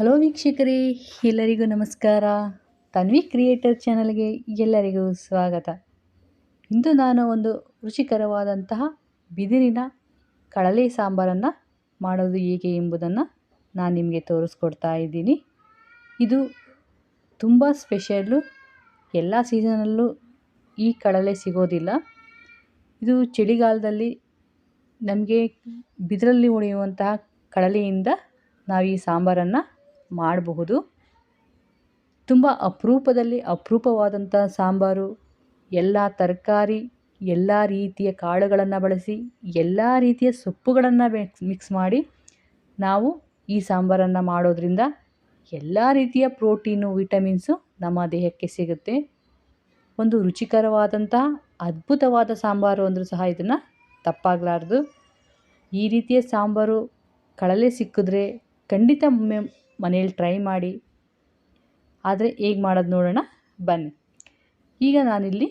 Hello ವೀಕ್ಷಕರೇ, ಎಲ್ಲರಿಗೂ ನಮಸ್ಕಾರ. ತನ್ವಿ ಕ್ರಿಯೇಟರ್ ಚಾನಲ್ಗೆ ಎಲ್ಲರಿಗೂ ಸ್ವಾಗತ. ಇಂದು ನಾನು ಒಂದು ರುಚಿಕರವಾದಂತಹ ಬಿದಿರಿನ ಕಳಲೆ ಸಾಂಬಾರನ್ನು ಮಾಡೋದು ಹೇಗೆ ಎಂಬುದನ್ನು ನಾನು ನಿಮಗೆ ತೋರಿಸ್ಕೊಡ್ತಾ ಇದ್ದೀನಿ. ಇದು ತುಂಬ ಸ್ಪೆಷಲ್ಲು ಎಲ್ಲ ಸೀಸನಲ್ಲೂ ಈ ಕಳಲೆ ಸಿಗೋದಿಲ್ಲ. ಇದು ಚಳಿಗಾಲದಲ್ಲಿ ನಮಗೆ ಬಿದಿರಲ್ಲಿ ಉಳಿಯುವಂತಹ ಕಳಲೆಯಿಂದ ನಾವು ಈ ಸಾಂಬಾರನ್ನು ಮಾಡಬಹುದು. ತುಂಬ ಅಪರೂಪದಲ್ಲಿ ಅಪರೂಪವಾದಂಥ ಸಾಂಬಾರು. ಎಲ್ಲ ತರಕಾರಿ, ಎಲ್ಲ ರೀತಿಯ ಕಾಳುಗಳನ್ನು ಬಳಸಿ, ಎಲ್ಲ ರೀತಿಯ ಸೊಪ್ಪುಗಳನ್ನು ಮಿಕ್ಸ್ ಮಾಡಿ ನಾವು ಈ ಸಾಂಬಾರನ್ನು ಮಾಡೋದ್ರಿಂದ ಎಲ್ಲ ರೀತಿಯ ಪ್ರೋಟೀನು, ವಿಟಮಿನ್ಸು ನಮ್ಮ ದೇಹಕ್ಕೆ ಸಿಗುತ್ತೆ. ಒಂದು ರುಚಿಕರವಾದಂತಹ ಅದ್ಭುತವಾದ ಸಾಂಬಾರು ಅಂದರೂ ಸಹ ಇದನ್ನು ತಪ್ಪಾಗಲಾರ್ದು. ಈ ರೀತಿಯ ಸಾಂಬಾರು ಕಳಲೆ ಸಿಕ್ಕಿದ್ರೆ ಖಂಡಿತ ಮನೇಲಿ ಟ್ರೈ ಮಾಡಿ. ಆದರೆ ಹೇಗೆ ಮಾಡೋದು ನೋಡೋಣ, ಬನ್ನಿ. ಈಗ ನಾನಿಲ್ಲಿ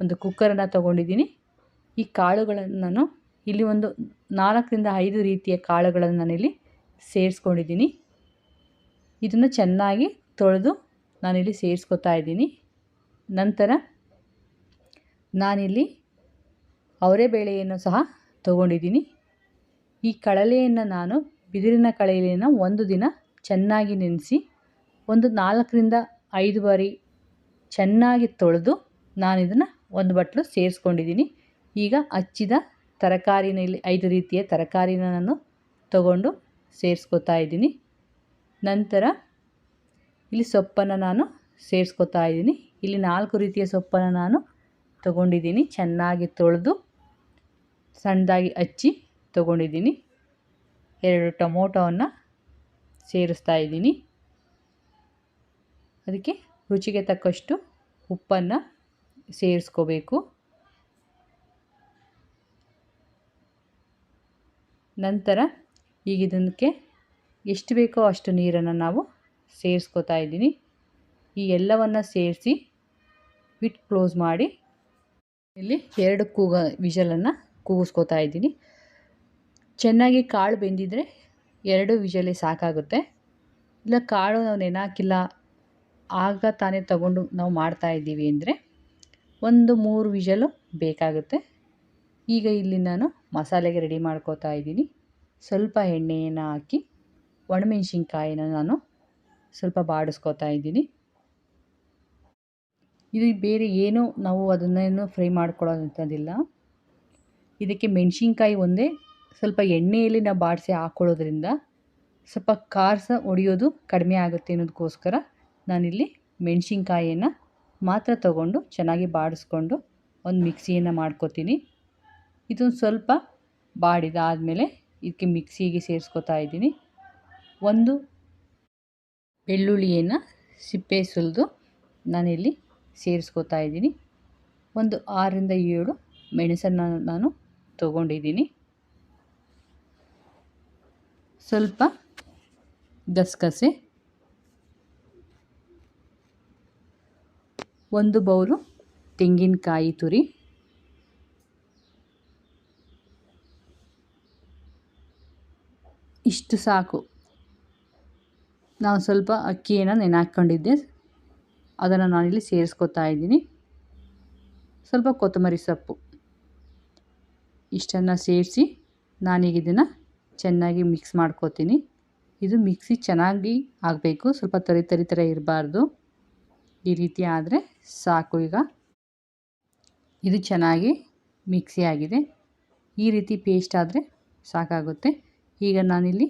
ಒಂದು ಕುಕ್ಕರನ್ನು ತೊಗೊಂಡಿದ್ದೀನಿ. ಈ ಕಾಳುಗಳನ್ನು ನಾನು ಇಲ್ಲಿ ಒಂದು ನಾಲ್ಕರಿಂದ ಐದು ರೀತಿಯ ಕಾಳುಗಳನ್ನು ನಾನಿಲ್ಲಿ ಸೇರಿಸ್ಕೊಂಡಿದ್ದೀನಿ. ಇದನ್ನು ಚೆನ್ನಾಗಿ ತೊಳೆದು ನಾನಿಲ್ಲಿ ಸೇರಿಸ್ಕೊತಾ ಇದ್ದೀನಿ. ನಂತರ ನಾನಿಲ್ಲಿ ಅವರೆಬೇಳೆಯನ್ನು ಸಹ ತೊಗೊಂಡಿದ್ದೀನಿ. ಈ ಕಳಲೆಯನ್ನು ನಾನು ಬಿದಿರಿನ ಕಳಲೆಯನ್ನು ಒಂದು ದಿನ ಚೆನ್ನಾಗಿ ನೆನೆಸಿ ಒಂದು ನಾಲ್ಕರಿಂದ ಐದು ಬಾರಿ ಚೆನ್ನಾಗಿ ತೊಳೆದು ನಾನು ಇದನ್ನು ಒಂದು ಬಟ್ಲು ಸೇರಿಸ್ಕೊಂಡಿದ್ದೀನಿ. ಈಗ ಹಚ್ಚಿದ ತರಕಾರಿನ ಇಲ್ಲಿ ಐದು ರೀತಿಯ ತರಕಾರಿನ ನಾನು ತಗೊಂಡು ಸೇರಿಸ್ಕೊತಾ ಇದ್ದೀನಿ. ನಂತರ ಇಲ್ಲಿ ಸೊಪ್ಪನ್ನು ನಾನು ಸೇರಿಸ್ಕೊತಾ ಇದ್ದೀನಿ. ಇಲ್ಲಿ ನಾಲ್ಕು ರೀತಿಯ ಸೊಪ್ಪನ್ನು ನಾನು ತಗೊಂಡಿದ್ದೀನಿ. ಚೆನ್ನಾಗಿ ತೊಳೆದು ಸಣ್ಣದಾಗಿ ಹಚ್ಚಿ ತಗೊಂಡಿದ್ದೀನಿ. ಎರಡು ಟೊಮೊಟೊವನ್ನು ಸೇರಿಸ್ತಾ ಇದ್ದೀನಿ. ಅದಕ್ಕೆ ರುಚಿಗೆ ತಕ್ಕಷ್ಟು ಉಪ್ಪನ್ನು ಸೇರಿಸ್ಕೋಬೇಕು. ನಂತರ ಈಗ ಇದಕ್ಕೆ ಎಷ್ಟು ಬೇಕೋ ಅಷ್ಟು ನೀರನ್ನು ನಾವು ಸೇರಿಸ್ಕೋತಾ ಇದ್ದೀನಿ. ಈ ಎಲ್ಲವನ್ನು ಸೇರಿಸಿ ವಿಟ್ ಕ್ಲೋಸ್ ಮಾಡಿ ಇಲ್ಲಿ ಎರಡು ಕೂಗ ವಿಷಲನ್ನು ಕೂಗಿಸ್ಕೋತಾ ಇದ್ದೀನಿ. ಚೆನ್ನಾಗಿ ಕಾಳು ಬೆಂದಿದ್ರೆ ಎರಡು ವಿಷಲಿ ಸಾಕಾಗುತ್ತೆ. ಇಲ್ಲ, ಕಾಳು ನಾವು ನೆನಾಕಿಲ್ಲ, ಆಗ ತಾನೇ ತಗೊಂಡು ನಾವು ಮಾಡ್ತಾ ಇದ್ದೀವಿ ಅಂದರೆ ಒಂದು ಮೂರು ವಿಷಲು ಬೇಕಾಗುತ್ತೆ. ಈಗ ಇಲ್ಲಿ ನಾನು ಮಸಾಲೆಗೆ ರೆಡಿ ಮಾಡ್ಕೋತಾ ಇದ್ದೀನಿ. ಸ್ವಲ್ಪ ಎಣ್ಣೆಯನ್ನು ಹಾಕಿ, ಒಣಮೆಣ್ಸಿನ್ಕಾಯಿನ ನಾನು ಸ್ವಲ್ಪ ಬಾಡಿಸ್ಕೋತಾ ಇದ್ದೀನಿ. ಇದು ಬೇರೆ ಏನೂ ನಾವು ಅದನ್ನೇನು ಫ್ರೈ ಮಾಡ್ಕೊಳ್ಳೋಂಥದ್ದಿಲ್ಲ ಇದಕ್ಕೆ ಮೆಣಸಿನ್ಕಾಯಿ ಒಂದೇ ಸ್ವಲ್ಪ ಎಣ್ಣೆಯಲ್ಲಿ ನಾವು ಬಾಡಿಸಿ ಹಾಕೊಳ್ಳೋದ್ರಿಂದ ಸ್ವಲ್ಪ ಖಾರ ಒಡೆಯೋದು ಕಡಿಮೆ ಆಗುತ್ತೆ ಅನ್ನೋದಕ್ಕೋಸ್ಕರ ನಾನಿಲ್ಲಿ ಮೆಣಸಿನ್ಕಾಯಿಯನ್ನು ಮಾತ್ರ ತಗೊಂಡು ಚೆನ್ನಾಗಿ ಬಾಡಿಸ್ಕೊಂಡು ಒಂದು ಮಿಕ್ಸಿಯನ್ನು ಮಾಡ್ಕೋತೀನಿ. ಇದೊಂದು ಸ್ವಲ್ಪ ಬಾಡಿದಾದಮೇಲೆ ಇದಕ್ಕೆ ಮಿಕ್ಸಿಗೆ ಸೇರಿಸ್ಕೊತಾ ಇದ್ದೀನಿ. ಒಂದು ಬೆಳ್ಳುಳ್ಳಿಯನ್ನು ಸಿಪ್ಪೆ ಸುಲಿದು ನಾನಿಲ್ಲಿ ಸೇರಿಸ್ಕೋತಾ ಇದ್ದೀನಿ. ಒಂದು ಆರರಿಂದ ಏಳು ಮೆಣಸನ್ನು ನಾನು ತಗೊಂಡಿದ್ದೀನಿ. ಸ್ವಲ್ಪ ಗಸಗಸೆ. ಒಂದು ಬೌಲು ತೆಂಗಿನಕಾಯಿ ತುರಿ. ಇಷ್ಟು ಸಾಕು. ನಾನು ಸ್ವಲ್ಪ ಅಕ್ಕಿಯನ್ನು ನೆನೆ ಅದನ್ನು ನಾನಿಲ್ಲಿ ಸೇರಿಸ್ಕೊತಾ ಇದ್ದೀನಿ. ಸ್ವಲ್ಪ ಕೊತ್ತಂಬರಿ ಸೊಪ್ಪು. ಇಷ್ಟನ್ನು ಸೇರಿಸಿ ನಾನೀಗ ಇದನ್ನು ಚೆನ್ನಾಗಿ ಮಿಕ್ಸ್ ಮಾಡ್ಕೋತೀನಿ. ಇದು ಮಿಕ್ಸಿ ಚೆನ್ನಾಗಿ ಆಗಬೇಕು. ಸ್ವಲ್ಪ ತರಿ ತರಿ ಥರ ಇರಬಾರ್ದು. ಈ ರೀತಿ ಆದರೆ ಸಾಕು ಈಗ. ಇದು ಚೆನ್ನಾಗಿ ಮಿಕ್ಸಿ ಆಗಿದೆ. ಈ ರೀತಿ ಪೇಸ್ಟ್ ಆದರೆ ಸಾಕಾಗುತ್ತೆ. ಈಗ ನಾನಿಲ್ಲಿ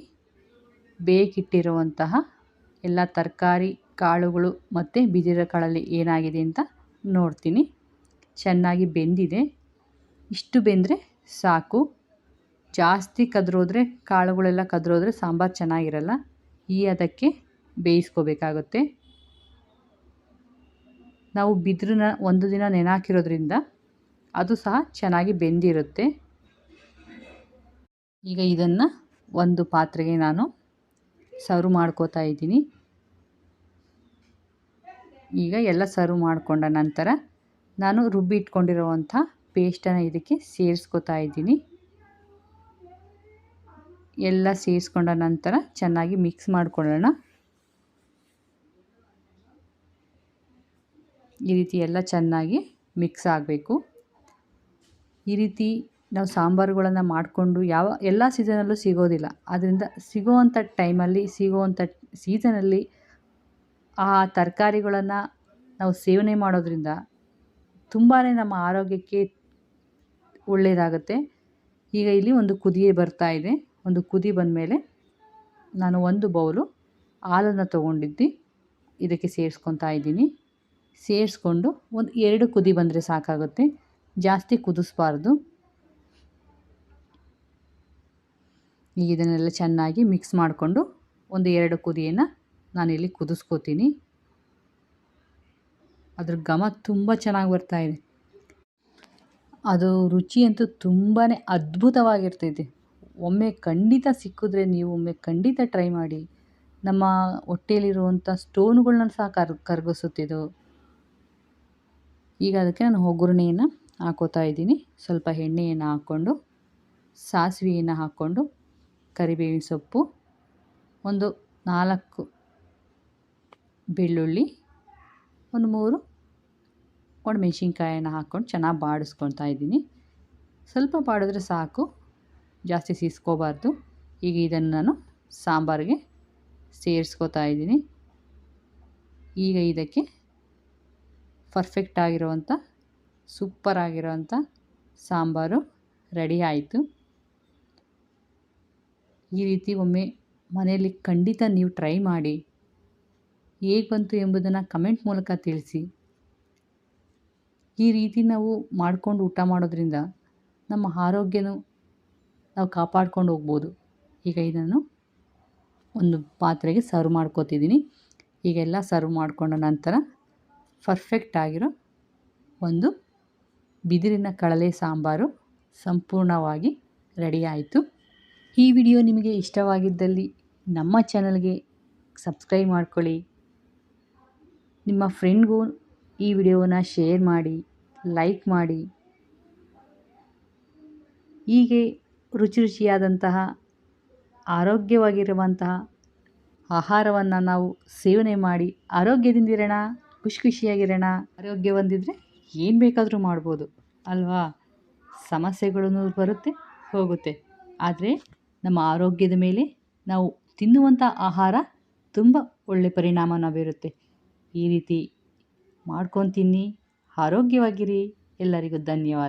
ಬೇಕಿಟ್ಟಿರುವಂತಹ ಎಲ್ಲ ತರಕಾರಿ, ಕಾಳುಗಳು ಮತ್ತು ಬಿದಿರ ಕಾಳಲ್ಲಿ ಏನಾಗಿದೆ ಅಂತ ನೋಡ್ತೀನಿ. ಚೆನ್ನಾಗಿ ಬೆಂದಿದೆ. ಇಷ್ಟು ಬೆಂದರೆ ಸಾಕು. ಜಾಸ್ತಿ ಕದ್ರೋದ್ರೆ, ಕಾಳುಗಳೆಲ್ಲ ಕದ್ರೋದ್ರೆ ಸಾಂಬಾರು ಚೆನ್ನಾಗಿರಲ್ಲ, ಈ ಅದಕ್ಕೆ ಬೇಯಿಸ್ಕೋಬೇಕಾಗುತ್ತೆ. ನಾವು ಬಿದಿರನ್ನ ಒಂದು ದಿನ ನೆನಾಕಿರೋದ್ರಿಂದ ಅದು ಸಹ ಚೆನ್ನಾಗಿ ಬೆಂದಿರುತ್ತೆ. ಈಗ ಇದನ್ನು ಒಂದು ಪಾತ್ರೆಗೆ ನಾನು ಸರ್ವ್ ಮಾಡ್ಕೋತಾ ಇದ್ದೀನಿ. ಈಗ ಎಲ್ಲ ಸರ್ವ್ ಮಾಡಿಕೊಂಡ ನಂತರ ನಾನು ರುಬ್ಬಿ ಇಟ್ಕೊಂಡಿರುವಂಥ ಪೇಸ್ಟನ್ನು ಇದಕ್ಕೆ ಸೇರಿಸ್ಕೊತಾ ಇದ್ದೀನಿ. ಎಲ್ಲ ಸೇರಿಸ್ಕೊಂಡ ನಂತರ ಚೆನ್ನಾಗಿ ಮಿಕ್ಸ್ ಮಾಡಿಕೊಳ್ಳೋಣ. ಈ ರೀತಿ ಎಲ್ಲ ಚೆನ್ನಾಗಿ ಮಿಕ್ಸ್ ಆಗಬೇಕು. ಈ ರೀತಿ ನಾವು ಸಾಂಬಾರುಗಳನ್ನು ಮಾಡಿಕೊಂಡು ಯಾವ ಎಲ್ಲ ಸೀಸನಲ್ಲೂ ಸಿಗೋದಿಲ್ಲ. ಆದ್ದರಿಂದ ಸಿಗೋವಂಥ ಟೈಮಲ್ಲಿ ಸಿಗೋವಂಥ ಸೀಸನಲ್ಲಿ ಆ ತರಕಾರಿಗಳನ್ನು ನಾವು ಸೇವನೆ ಮಾಡೋದ್ರಿಂದ ತುಂಬಾ ನಮ್ಮ ಆರೋಗ್ಯಕ್ಕೆ ಒಳ್ಳೆಯದಾಗುತ್ತೆ ಈಗ ಇಲ್ಲಿ ಒಂದು ಕುದಿಯೇ ಬರ್ತಾ ಇದೆ. ಒಂದು ಕುದಿ ಬಂದಮೇಲೆ ನಾನು ಒಂದು ಬೌಲು ಹಾಲನ್ನು ತೊಗೊಂಡಿದ್ದು. ಇದಕ್ಕೆ ಸೇರಿಸ್ಕೊತಾ ಇದ್ದೀನಿ. ಸೇರಿಸ್ಕೊಂಡು ಒಂದು ಎರಡು ಕುದಿ ಬಂದರೆ ಸಾಕಾಗುತ್ತೆ. ಜಾಸ್ತಿ ಕುದಿಸ್ಬಾರ್ದು. ಈಗ ಇದನ್ನೆಲ್ಲ ಚೆನ್ನಾಗಿ ಮಿಕ್ಸ್ ಮಾಡಿಕೊಂಡು ಒಂದು ಎರಡು ಕುದಿಯನ್ನು ನಾನಿಲ್ಲಿ ಕುದಿಸ್ಕೋತೀನಿ. ಅದ್ರ ಘಮ ತುಂಬ ಚೆನ್ನಾಗಿ ಬರ್ತಾ ಇದೆ. ಅದು ರುಚಿ ಅಂತೂ ತುಂಬಾ ಅದ್ಭುತವಾಗಿರ್ತೈತೆ. ಒಮ್ಮೆ ಖಂಡಿತ ಸಿಕ್ಕಿದ್ರೆ ನೀವು ಒಮ್ಮೆ ಖಂಡಿತ ಟ್ರೈ ಮಾಡಿ. ನಮ್ಮ ಹೊಟ್ಟೆಯಲ್ಲಿರುವಂಥ ಸ್ಟೋನುಗಳ್ನ ಸಹ ಕರ್, ಕರಗಿಸುತ್ತಿದ್ದು. ಈಗ ಅದಕ್ಕೆ ನಾನು ಒಗ್ಗರಣೆಯನ್ನು ಹಾಕೋತಾ ಇದ್ದೀನಿ. ಸ್ವಲ್ಪ ಎಣ್ಣೆಯನ್ನು ಹಾಕ್ಕೊಂಡು, ಸಾಸಿವೆಯನ್ನು ಹಾಕ್ಕೊಂಡು, ಕರಿಬೇವಿನ ಸೊಪ್ಪು, ಒಂದು ನಾಲ್ಕು ಬೆಳ್ಳುಳ್ಳಿ, ಒಂದು ಮೂರು ಮೆಣಸಿನ್ಕಾಯನ್ನು ಹಾಕ್ಕೊಂಡು ಚೆನ್ನಾಗಿ ಬಾಡಿಸ್ಕೊತಾ ಇದ್ದೀನಿ. ಸ್ವಲ್ಪ ಬಾಡಿದ್ರೆ ಸಾಕು. ಜಾಸ್ತಿ ಸೀಸ್ಕೋಬಾರ್ದು. ಈಗ ಇದನ್ನು ನಾನು ಸಾಂಬಾರಿಗೆ ಸೇರಿಸ್ಕೋತಾ ಇದ್ದೀನಿ. ಈಗ ಇದಕ್ಕೆ ಪರ್ಫೆಕ್ಟ್ ಆಗಿರುವಂಥ ಸೂಪರ್ ಆಗಿರುವಂಥ ಸಾಂಬಾರು ರೆಡಿ ಆಯಿತು. ಈ ರೀತಿ ಒಮ್ಮೆ ಮನೆಯಲ್ಲಿ ಖಂಡಿತ ನೀವು ಟ್ರೈ ಮಾಡಿ. ಹೇಗೆ ಬಂತು ಎಂಬುದನ್ನು ಕಮೆಂಟ್ ಮೂಲಕ ತಿಳಿಸಿ. ಈ ರೀತಿ ನಾವು ಮಾಡಿಕೊಂಡು ಊಟ ಮಾಡೋದ್ರಿಂದ ನಮ್ಮ ಆರೋಗ್ಯನೂ ನಾವು ಕಾಪಾಡ್ಕೊಂಡು ಹೋಗ್ಬೋದು. ಈಗ ಇದನ್ನು ಒಂದು ಪಾತ್ರೆಗೆ ಸರ್ವ್ ಮಾಡ್ಕೋತಿದ್ದೀನಿ. ಈಗೆಲ್ಲ ಸರ್ವ್ ಮಾಡಿಕೊಂಡ ನಂತರ ಪರ್ಫೆಕ್ಟ್ ಆಗಿರೋ ಒಂದು ಬಿದಿರಿನ ಕಡಲೆ ಸಾಂಬಾರು ಸಂಪೂರ್ಣವಾಗಿ ರೆಡಿ ಆಯಿತು. ಈ ವಿಡಿಯೋ ನಿಮಗೆ ಇಷ್ಟವಾಗಿದ್ದಲ್ಲಿ ನಮ್ಮ ಚಾನಲ್ಗೆ ಸಬ್ಸ್ಕ್ರೈಬ್ ಮಾಡ್ಕೊಳ್ಳಿ. ನಿಮ್ಮ ಫ್ರೆಂಡ್ಗೂ ಈ ವಿಡಿಯೋನ ಶೇರ್ ಮಾಡಿ ಲೈಕ್ ಮಾಡಿ. ಹೀಗೆ ರುಚಿ ರುಚಿಯಾದಂತಹ, ಆರೋಗ್ಯವಾಗಿರುವಂತಹ ಆಹಾರವನ್ನು ನಾವು ಸೇವನೆ ಮಾಡಿ ಆರೋಗ್ಯದಿಂದಿರೋಣ ಖುಷಿ ಖುಷಿಯಾಗಿರೋಣ ಆರೋಗ್ಯ ಹೊಂದಿದ್ರೆ ಏನು ಬೇಕಾದರೂ ಮಾಡ್ಬೋದು, ಅಲ್ವಾ? ಸಮಸ್ಯೆಗಳೂ ಬರುತ್ತೆ, ಹೋಗುತ್ತೆ. ಆದರೆ ನಮ್ಮ ಆರೋಗ್ಯದ ಮೇಲೆ ನಾವು ತಿನ್ನುವಂಥ ಆಹಾರ ತುಂಬ ಒಳ್ಳೆ ಪರಿಣಾಮನ ಬೀರುತ್ತೆ ಈ ರೀತಿ ಮಾಡ್ಕೊಂಡು ಆರೋಗ್ಯವಾಗಿರಿ. ಎಲ್ಲರಿಗೂ ಧನ್ಯವಾದ.